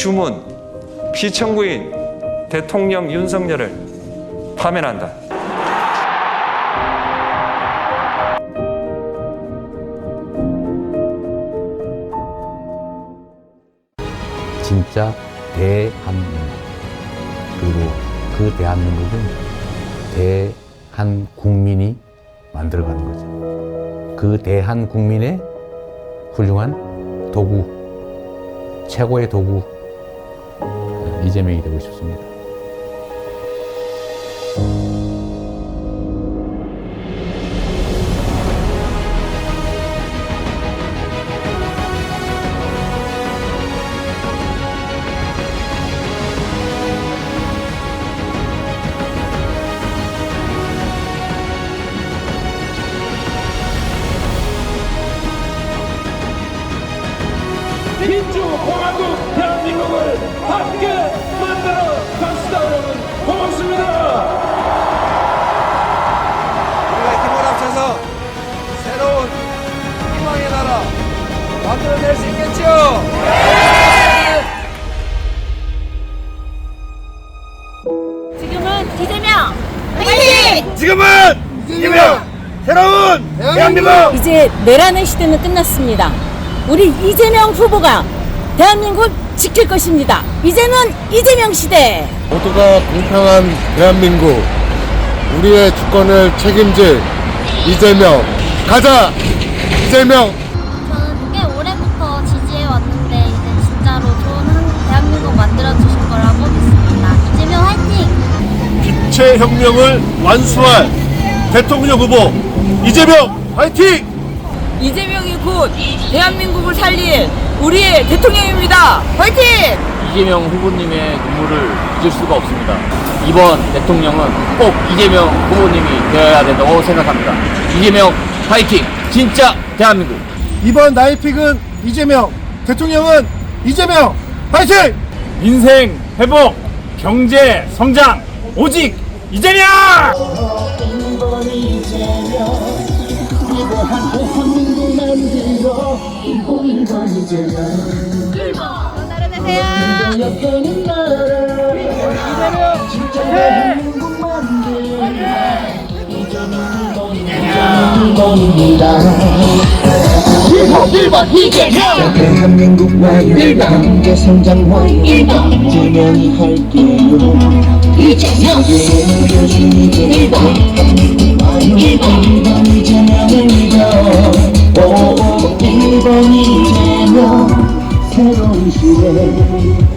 주문, 피청구인 대통령 윤석열을 파면한다. 진짜 대한민국 그리고 그 대한민국은 대한 국민이 만들어가는 거죠. 그 대한 국민의 훌륭한 도구, 최고의 도구 이재명이 되고 싶습니다. 민주공화국 대한민국을 함께 만들어 갑시다 여러분 고맙습니다 우리가 힘을 합쳐서 새로운 희망의 나라 만들어낼 수 있겠죠? 지금은 이재명 화이팅! 지금은 이재명 새로운 대한민국 이제 내라는 시대는 끝났습니다. 우리 이재명 후보가 대한민국 지킬 것입니다. 이제는 이재명 시대. 모두가 공평한 대한민국 우리의 주권을 책임질 이재명 가자 이재명 저는 꽤 오래부터 지지해 왔는데 이제 진짜로 좋은 한 대한민국 만들어 주실 거라고 믿습니다. 이재명 화이팅! 빛의 혁명을 완수할 대통령 후보 이재명 화이팅! 이재명이 곧 대한민국을 살릴 우리의 대통령입니다. 화이팅! 이재명 후보님의 눈물을 잊을 수가 없습니다. 이번 대통령은 꼭 이재명 후보님이 되어야 된다고 생각합니다. 이재명 파이팅! 진짜 대한민국! 이번 나이픽은 이재명 대통령은 이재명 화이팅! 인생 회복 경제 성장 오직 이재명 대한민국과의 함께 성장하여 이재명이 할게요 이재명의 교신 이재명 이번 이재명을 믿어 새로